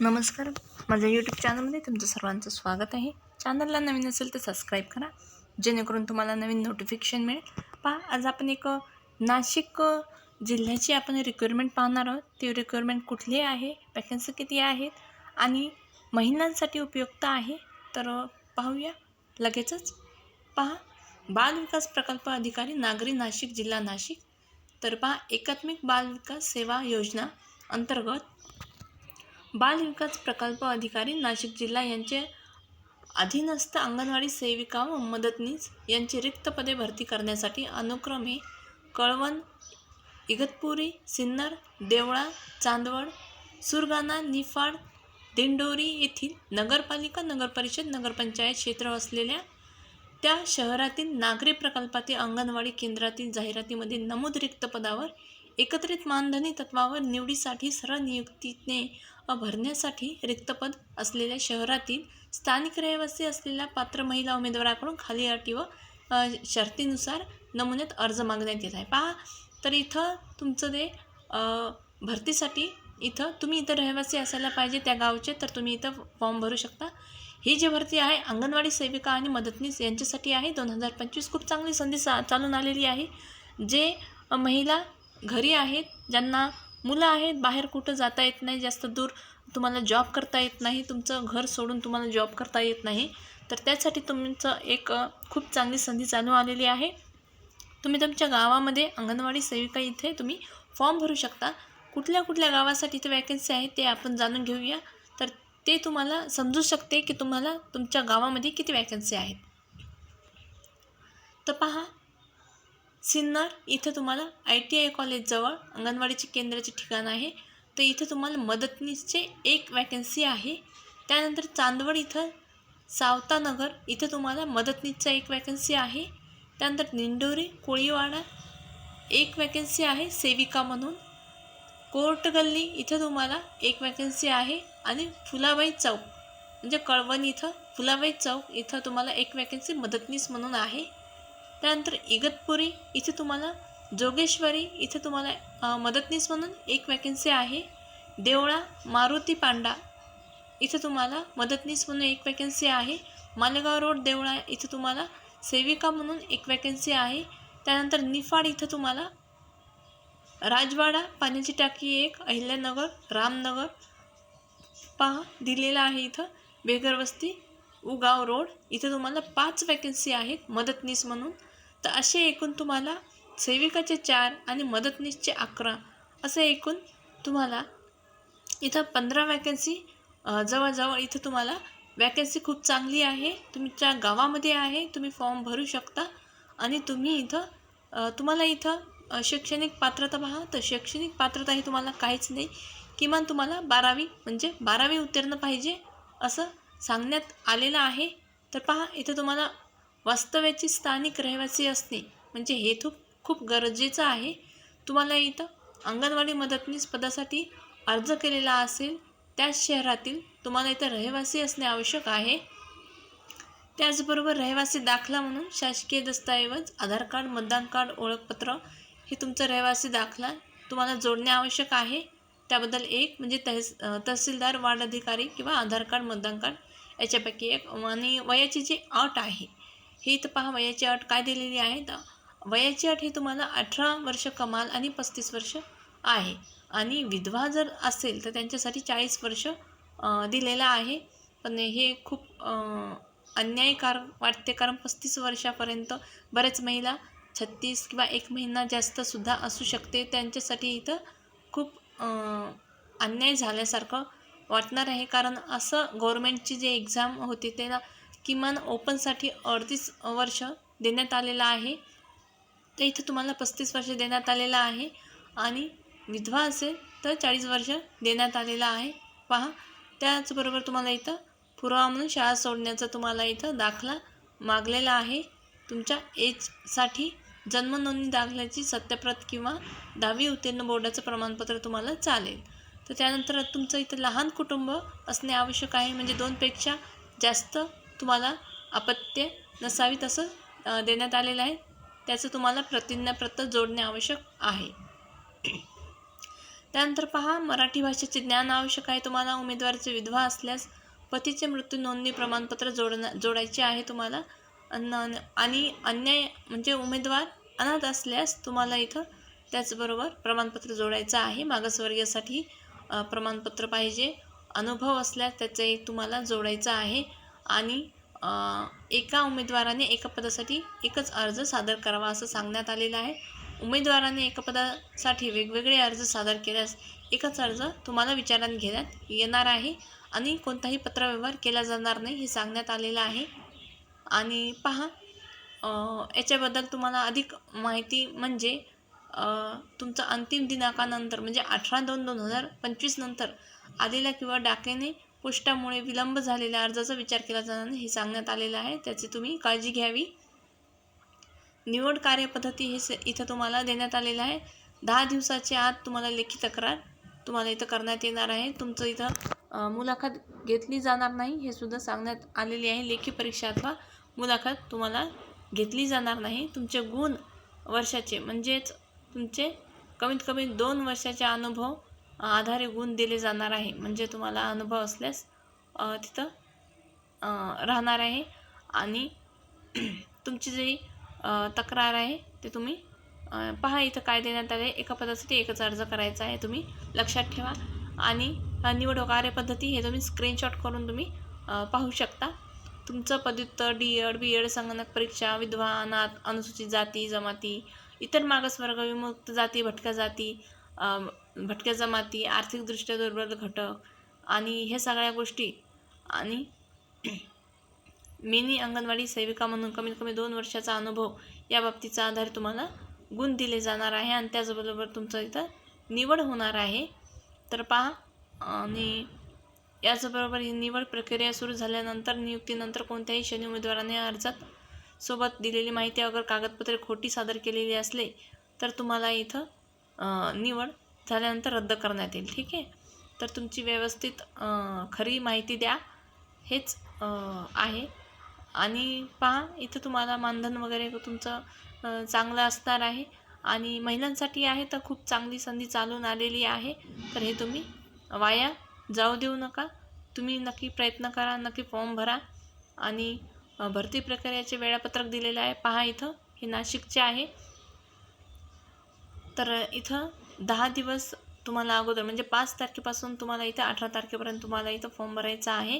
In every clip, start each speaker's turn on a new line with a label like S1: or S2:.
S1: नमस्कार. माझ्या यूट्यूब चॅनलमध्ये तुमचं सर्वांचं स्वागत आहे. चॅनलला नवीन असेल तर सबस्क्राईब करा. जेणेकरून तुम्हाला नवीन नोटिफिकेशन मिळेल. पहा आज आपण एक नाशिक जिल्ह्याची आपण रिक्वायरमेंट पाहणार आहोत. ती रिक्वायरमेंट कुठली आहे? वॅकन्सी किती आहेत? आणि महिलांसाठी उपयुक्त आहे? तर पाहूया. लगेचच. पहा बाल विकास प्रकल्प अधिकारी नागरी नाशिक जिल्हा नाशिक. तर पहा एकात्मिक बाल विकास सेवा योजना अंतर्गत बालविकास प्रकल्प अधिकारी नाशिक जिल्हा यांचे अधीनस्थ अंगणवाडी सेविका व मदतनीस यांची रिक्त पदे भरती करण्यासाठी अनुक्रमे कळवण इगतपुरी सिन्नर देवळा चांदवड सुरगाणा निफाड दिंडोरी येथील नगरपालिका नगरपरिषद नगरपंचायत क्षेत्र असलेल्या त्या शहरातील नागरी प्रकल्पातील अंगणवाडी केंद्रातील जाहिरातीमध्ये नमूद रिक्त पदावर एकत्रित मानधनी तत्वावर निवडीसाठी सरळ नियुक्तीने भरण्यासाठी रिक्तपद असलेल्या शहरातील स्थानिक रहिवासी असलेल्या पात्र महिला उमेदवाराकडून खाली अटी व शर्तीनुसार नमुन्यात अर्ज मागण्यात येत आहे. पहा तर इथं तुमचं ते भरतीसाठी इथं तुम्ही इथं रहिवासी असायला पाहिजे त्या गावचे तर तुम्ही इथं फॉर्म भरू शकता. ही जी भरती आहे अंगणवाडी सेविका आणि मदतनीस यांच्यासाठी आहे. दोन हजार पंचवीस खूप चांगली संधी सा चालून आलेली आहे. जे महिला घरी आहेत ज्यांना मुलं आहेत बाहेर कुठं जाता येत नाही जास्त दूर तुम्हाला जॉब करता येत नाही तुमचं घर सोडून तुम्हाला जॉब करता येत नाही तर त्यासाठी तुमचं एक खूप चांगली संधी चालू आलेली आहे. तुम्ही तुमच्या गावामध्ये अंगणवाडी सेविका इथे तुम्ही फॉर्म भरू शकता. कुठल्या कुठल्या गावासाठी इथे वॅकन्सी आहे ते आपण जाणून घेऊया. तर ते तुम्हाला समजू शकते की तुम्हाला तुमच्या गावामध्ये किती वॅकन्सी आहेत. तर पहा सिन्नर इथं तुम्हाला आय टी आय कॉलेजजवळ अंगणवाडीचे केंद्राचे ठिकाण आहे. तर इथं तुम्हाला मदतनीसचे एक वॅकन्सी आहे. त्यानंतर चांदवड इथं सावतानगर इथं तुम्हाला मदतनीसचा एक वॅकन्सी आहे. त्यानंतर निंडोरी कोळीवाडा एक वॅकन्सी आहे सेविका म्हणून. कोर्ट गल्ली इथं तुम्हाला एक वॅकन्सी आहे. आणि फुलाबाई चौक म्हणजे कळवण इथं फुलाबाई चौक इथं तुम्हाला एक वॅकन्सी मदतनीस म्हणून आहे. त्यानंतर इगतपुरी इथे तुम्हाला जोगेश्वरी इथे तुम्हाला मदतनीस म्हणून एक वॅकन्सी आहे. देवळा मारुती पांडा इथे तुम्हाला मदतनीस म्हणून एक वॅकन्सी आहे. मालेगाव रोड देवळा इथे तुम्हाला सेविका म्हणून एक वॅकन्सी आहे. त्यानंतर निफाड इथं तुम्हाला राजवाडा पाण्याची टाकी एक अहिल्यानगर रामनगर पहा दिलेला आहे इथं. बेगरवस्ती उगाव रोड इथे तुम्हाला पाच वॅकन्सी आहेत मदतनीस म्हणून. तर असे एकूण तुम्हाला सेविकाचे चार आणि मदतनीसचे अकरा असे एकूण तुम्हाला इथं पंधरा वॅकन्सी जवळजवळ इथं तुम्हाला वॅकन्सी खूप चांगली आहे. तुमच्या गावामध्ये आहे. तुम्ही फॉर्म भरू शकता. आणि तुम्ही इथं तुम्हाला इथं शैक्षणिक पात्रता पहा. तर शैक्षणिक पात्रता ही तुम्हाला काहीच नाही. किमान तुम्हाला बारावी म्हणजे बारावी उत्तीर्ण पाहिजे असं सांगण्यात आलेलं आहे. तर पहा इथं तुम्हाला वास्तव्याची स्थानिक रहिवासी असणे म्हणजे हे खूप खूप गरजेचं आहे. तुम्हाला इथं अंगणवाडी मदतनीस पदासाठी अर्ज केलेला असेल त्याच शहरातील तुम्हाला इथं रहिवासी असणे आवश्यक आहे. त्याचबरोबर रहिवासी दाखला म्हणून शासकीय दस्तऐवज आधार कार्ड मतदान कार्ड ओळखपत्र हे तुमचं रहिवासी दाखला तुम्हाला जोडणे आवश्यक आहे. त्याबद्दल एक म्हणजे तहस तहसीलदार वार्ड अधिकारी किंवा आधार कार्ड मतदान कार्ड याच्यापैकी एक आणि वयाची जी अट आहे ही इथं पहा वयाची अट काय दिलेली आहे तर वयाची अट ही तुम्हाला अठरा वर्ष कमाल आणि पस्तीस वर्ष आहे. आणि विधवा जर असेल तर त्यांच्यासाठी चाळीस वर्ष दिलेलं आहे. पण हे खूप अन्यायकार वाटते कारण पस्तीस वर्षापर्यंत बऱ्याच महिला छत्तीस किंवा एक महिना जास्तसुद्धा असू शकते. त्यांच्यासाठी इथं खूप अन्याय झाल्यासारखं वाटणार आहे. कारण असं गव्हर्मेंटची जे एक्झाम होती त्याला किमान ओपनसाठी अडतीस वर्ष देण्यात आलेलं आहे. तर इथं तुम्हाला पस्तीस वर्ष देण्यात आलेलं आहे आणि विधवा असेल तर चाळीस वर्ष देण्यात आलेलं आहे. पहा त्याचबरोबर तुम्हाला इथं पुरावा म्हणून शाळा सोडण्याचा तुम्हाला इथं दाखला मागलेला आहे. तुमच्या एजसाठी जन्म नोंदणी दाखल्याची सत्यप्रत किंवा दहावी उत्तीर्ण बोर्डाचं प्रमाणपत्र तुम्हाला चालेल. तर त्यानंतर तुमचं इथं लहान कुटुंब असणे आवश्यक आहे. म्हणजे दोनपेक्षा जास्त तुम्हाला अपत्य नसावी तसं देण्यात आलेलं आहे. त्याचं तुम्हाला प्रतिज्ञापत्र जोडणे आवश्यक आहे. त्यानंतर पहा मराठी भाषेचे ज्ञान आवश्यक आहे. तुम्हाला उमेदवाराचे विधवा असल्यास पतीचे मृत्यू नोंदणी प्रमाणपत्र जोडणं जोडायचे आहे तुम्हाला. अन आणि अन्याय म्हणजे उमेदवार अनाथ असल्यास तुम्हाला इथं त्याचबरोबर प्रमाणपत्र जोडायचं आहे. मागासवर्गीयासाठी प्रमाणपत्र पाहिजे. अनुभव असल्यास त्याचं एक तुम्हाला जोडायचं आहे. आणि एका उमेदवाराने एका पदासाठी एकच अर्ज सादर करावा असं सांगण्यात आलेलं आहे. उमेदवाराने एका पदासाठी वेगवेगळे अर्ज सादर केल्यास एकच अर्ज तुम्हाला विचारात घेण्यात येणार आहे आणि कोणताही पत्रव्यवहार केला जाणार नाही हे सांगण्यात आलेलं आहे. आणि पहा याच्याबद्दल तुम्हाला अधिक माहिती म्हणजे तुमचा अंतिम दिनांकानंतर म्हणजे अठरा दोन दोन हजार पंचवीसनंतर आलेल्या किंवा डाकेने पोस्टामुळे विलंब झालेल्या अर्जाचा विचार केला जाणार हे सांगण्यात आलेलं आहे. त्याची तुम्ही काळजी घ्यावी. निवड कार्यपद्धती हे स- इथं तुम्हाला देण्यात आलेलं आहे. दहा दिवसाच्या आत तुम्हाला लेखी तक्रार तुम्हाला इथं करण्यात येणार आहे. तुमचं इथं मुलाखत घेतली जाणार नाही हे सुद्धा सांगण्यात आलेली आहे. लेखी परीक्षा अथवा मुलाखत तुम्हाला घेतली जाणार नाही. तुमचे गुण वर्षाचे म्हणजेच तुमचे कमीत कमी दोन वर्षाचे अनुभव आधारे गुण दिले जाणार आहे म्हणजे तुम्हाला अनुभव असल्यास तिथं राहणार आहे. आणि तुमची जी तक्रार आहे ते तुम्ही पहा इथं काय देण्यात आले एका पदासाठी एकच अर्ज करायचा आहे तुम्ही लक्षात ठेवा. आणि निवड कार्यपद्धती हे तुम्ही स्क्रीनशॉट करून तुम्ही पाहू शकता. तुमचं पदव्युत्तर डी एड बी एड संगणक परीक्षा विधवा अनाथ अनुसूचित जाती जमाती इतर मागासवर्ग विमुक्त जाती भटक्या जाती भटक्या जमाती आर्थिकदृष्ट्या दुर्बल घटक आणि हे सगळ्या गोष्टी आणि मिनी अंगणवाडी सेविका म्हणून कमीत कमी दोन वर्षाचा अनुभव या बाबतीचा आधार तुम्हाला गुण दिले जाणार आहे आणि त्याचबरोबर तुमचं इथं निवड होणार आहे. तर पहा आणि याचबरोबर ही निवड प्रक्रिया सुरू झाल्यानंतर नियुक्तीनंतर कोणत्याही शनी उमेदवाराने अर्जात सोबत दिलेली माहिती अगर कागदपत्रे खोटी सादर केलेली असले तर तुम्हाला इथं निवड झाल्यानंतर रद्द करण्यात येईल ठीक आहे? तर तुमची व्यवस्थित खरी माहिती द्या. हेच आहे. आणि पहा इथं तुम्हाला मानधन वगैरे तुमचं चांगलं असणार आहे. आणि महिलांसाठी आहे तर खूप चांगली संधी चालून आलेली आहे. तर हे तुम्ही वाया जाऊ देऊ नका. तुम्ही नक्की प्रयत्न करा नक्की फॉर्म भरा. आणि भरती प्रक्रियेचे वेळापत्रक दिलेलं आहे. पहा इथं हे नाशिकचे आहे. तर इथं दहा दिवस तुम्हाला अगोदर म्हणजे पाच तारखेपासून तुम्हाला इथं अठरा तारखेपर्यंत तुम्हाला इथं फॉर्म भरायचा आहे.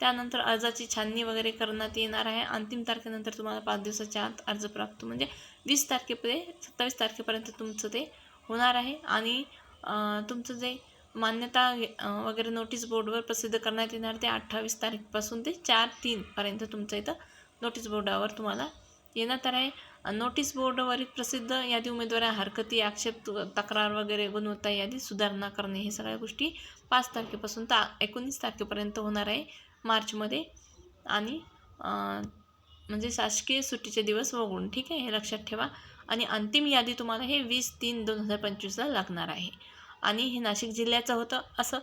S1: त्यानंतर अर्जाची छाननी वगैरे करण्यात येणार आहे. अंतिम तारखेनंतर तुम्हाला पाच दिवसाच्या आत अर्ज प्राप्त म्हणजे वीस तारखेपर्यंत सत्तावीस तारखेपर्यंत तुमचं ते होणार आहे. आणि तुमचं जे मान्यता वगैरे नोटीस बोर्डवर प्रसिद्ध करण्यात येणार ते अठ्ठावीस तारीखपासून ते चार तीनपर्यंत तुमचं इथं नोटीस बोर्डावर तुम्हाला येण्यात आहे. नोटीस बोर्डवरील प्रसिद्ध यादी उमेदवार हरकती आक्षेप तक्रार वगैरे गुणवत्ता यादी सुधारणा करणे हे सगळ्या गोष्टी पाच तारखेपासून तर एकोणीस तारखेपर्यंत होणार आहे मार्चमध्ये. आणि म्हणजे शासकीय सुट्टीचे दिवस वगळून ठीक आहे हे लक्षात ठेवा. आणि अंतिम यादी तुम्हाला हे वीस तीन दोन हजार पंचवीसला लागणार आहे. आणि हे नाशिक जिल्ह्याचं होतं असं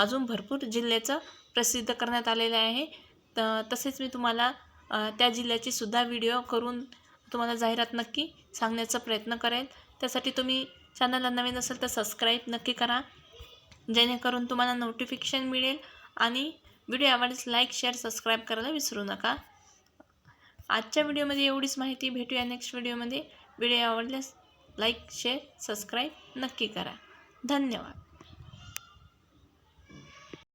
S1: अजून भरपूर जिल्ह्याचं प्रसिद्ध करण्यात आलेलं आहे. त तसेच मी तुम्हाला त्या जिल्ह्याची सुद्धा व्हिडिओ करून तुम्हाला जाहिरात नक्की सांगण्याचा प्रयत्न करेल त्यासाठी तुम्ही चॅनलला नवीन असेल तर सबस्क्राईब नक्की करा. जेणेकरून तुम्हाला नोटिफिकेशन मिळेल आणि व्हिडिओ आवडल्यास लाईक शेअर सबस्क्राईब करायला विसरू नका. आजच्या व्हिडिओमध्ये एवढीच माहिती. भेटूया नेक्स्ट व्हिडिओमध्ये व्हिडिओ आवडल्यास लाईक शेअर सबस्क्राईब नक्की करा. धन्यवाद.